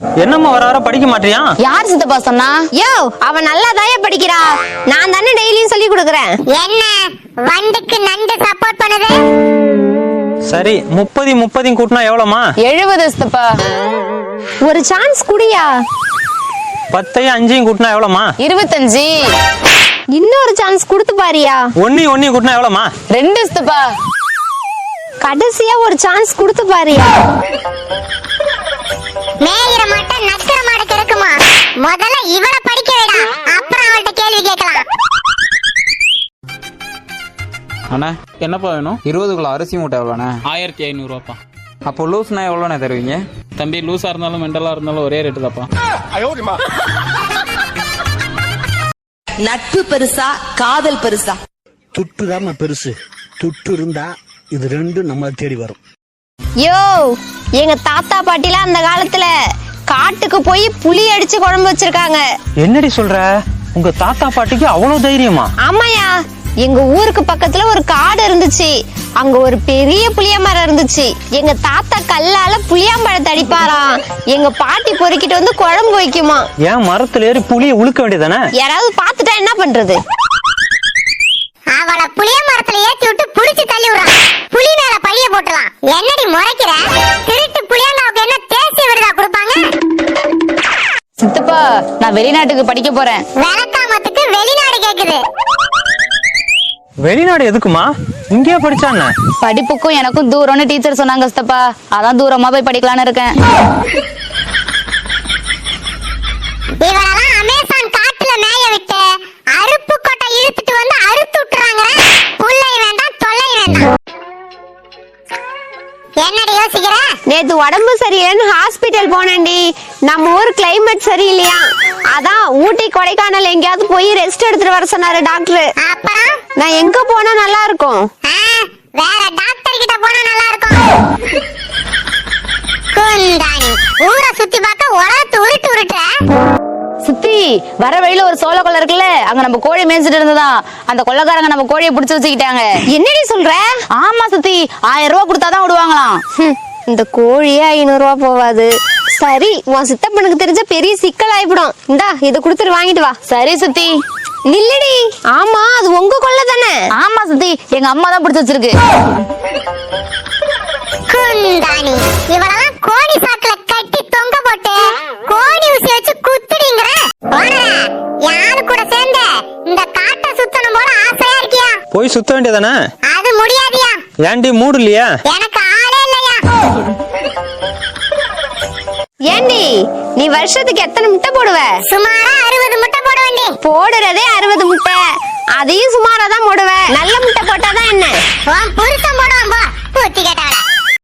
என்னம்மா வர வர படிக்க மாட்டியா? யார் சித்தப்பா சொன்னா? யோ அவ நல்லா தாய படிக்கிறா. நான் தானே டெய்லியும் சொல்லி கொடுக்குறேன். என்ன? வண்டுக்கு நண்டு சப்போர்ட் பண்ணுது? சரி முப்பது முப்பதையும் கூட்டினா எவ்வளோமா எழுபது சித்தப்பா. ஒரு சான்ஸ் குடியா? பத்தையும் அஞ்சையும் கூட்டினா எவ்வளோமா இருபத்தஞ்சு. இன்னொரு சான்ஸ் கொடுத்து பாரியா? ஒன்னையும் ஒன்னையும் கூட்டினா எவ்வளோமா ரெண்டு சித்தப்பா. கடைசியா ஒரு சான்ஸ் கொடுத்து பாரியா? அண்ணா என்னப்பா வேணும்? இருபது கிலோ அரிசி மூட்டை எவ்வளோண்ணே? ஆயிரத்தி ஐநூறுவாப்பா. அப்போ லூஸ்னா எவ்வளோண்ணே தருவீங்க? தம்பி லூஸா இருந்தாலும் மெண்டலா இருந்தாலும் ஒரே ரேட்டு தாப்பா. நட்பு பெருசா காதல் பெருசா? துட்டு பெருசு. துட்டு இருந்தா இது ரெண்டும் நம்மளை தேடி வரும். யோ எங்க தாத்தா பாட்டிலாம் அந்த காலத்துல காட்டுக்கு போய் புலி அடிச்சு குழம்பு வச்சிருக்காங்க. என்னடி சொல்ற? உங்க தாத்தா பாட்டிக்கு அவ்வளோ தைரியமா? ஆமாயா எங்க ஊருக்கு பக்கத்துல ஒரு காடு இருந்துச்சு. அங்க ஒரு பெரிய புளிய மரம் இருந்துச்சு. எங்க தாத்தா கல்லால புளியாம்பழத்தை அடிப்பாராம். எங்க பாட்டி பொறுக்கிட்டு வந்து குழம்பு வைக்குமா. ஏன் மரத்துல ஏறி புளியை உழுக்க வேண்டியதானே? யாராவது பாத்துட்டா என்ன பண்றது? அவளை புளிய மரத்துல ஏத்தி விட்டு புடிச்சு தள்ளி விடுறான். புலி மேல பழிய போட்டுலாம் என்னடி முறைக்கிற? திருட்டு புளியங்காவுக்கு என்ன தேசி விடுதா கொடுப்பாங்க? சித்தப்பா நான் வெளிநாட்டுக்கு படிக்க போறேன். விளக்காமத்துக்கு வெளிநாடு கேக்குது. வெளிநாடு எதுக்குமா? இங்கேயே படிச்சானே? படிப்புக்கும் எனக்கும் தூரம்னு டீச்சர் சொன்னாங்க சித்தப்பா. அதான் தூரமா போய் படிக்கலாம்னு இருக்கேன். இவளெல்லாம் அமேசான் காட்டுல மேய விட்டு அருப்பு கொட்டை இழுத்துட்டு வந்து அறுத்து விட்டுறாங்க. புள்ளை வேண்டாம் தொல்லை வேண்டாம். என்னடி யோசிக்கிற? நேத்து உடம்பு சரியில்லைன்னு ஹாஸ்பிட்டல் போனேன்டி. நம்ம ஊர் கிளைமேட் சரியில்லையா? அதான் ஊட்டி கொடைக்கானல் எங்கேயாவது போய் ரெஸ்ட் எடுத்துட்டு வர சொன்னாரு டாக்டர் அப்புறம்? நான் எங்க போனா நல்லா இருக்கும் வேற டாக்டர் கிட்ட போனா நல்லா இருக்கும் குந்தாணி ஊரை சுத்தி பார்க்க உலகத்து உருட்டு உருட்டுற. சித்தி வர வழியில ஒரு சோள கொல்லை இருக்குல்ல அங்க நம்ம கோழி மேய்ச்சிட்டு இருந்ததான் அந்த கொள்ளைக்காரங்க நம்ம கோழியை புடிச்சு வச்சுக்கிட்டாங்க. என்னடி சொல்ற? ஆமா சித்தி ஆயிரம் ரூபாய் கொடுத்தாதான் விடுவாங்களாம். இந்த கோழியே ஐநூறு ரூபா போவாது. சரி உன் சித்தப்பனுக்கு தெரிஞ்ச பெரிய சிக்கல் ஆயிடும் இந்தா இதை கொடுத்துட்டு வாங்கிட்டு வா. சரி சித்தி. நில்லடி. ஆமா அது உங்க கொள்ள தானே ஆமா சித்தி எங்க அம்மா தான் பிடிச்சு வச்சிருக்கு. குந்தாணி இவளெல்லாம் கோழி சாக்குல கட்டி தொங்க போட்டு கோழி ஊசி வச்சு யாரு கூட சேர்ந்து இந்த காட்டை சுத்தணும் போல ஆசையா இருக்கியா? போய் சுத்த வேண்டியதானே? அது முடியாதியா? ஏன்டி மூடு இல்லையா எனக்கு ஆளே இல்லையா? ஏண்டி நீ வருஷத்துக்கு எத்தனை முட்டை போடுவ? சுமாரா அறுபது முட்டை போட வேண்டி போடுறதே அறுபது முட்டை. அதையும் சுமாரா தான் போடுவேன். நல்ல முட்டை போட்டாதான் என்ன? புருஷன் போடுவான் போட்டி பூத்தி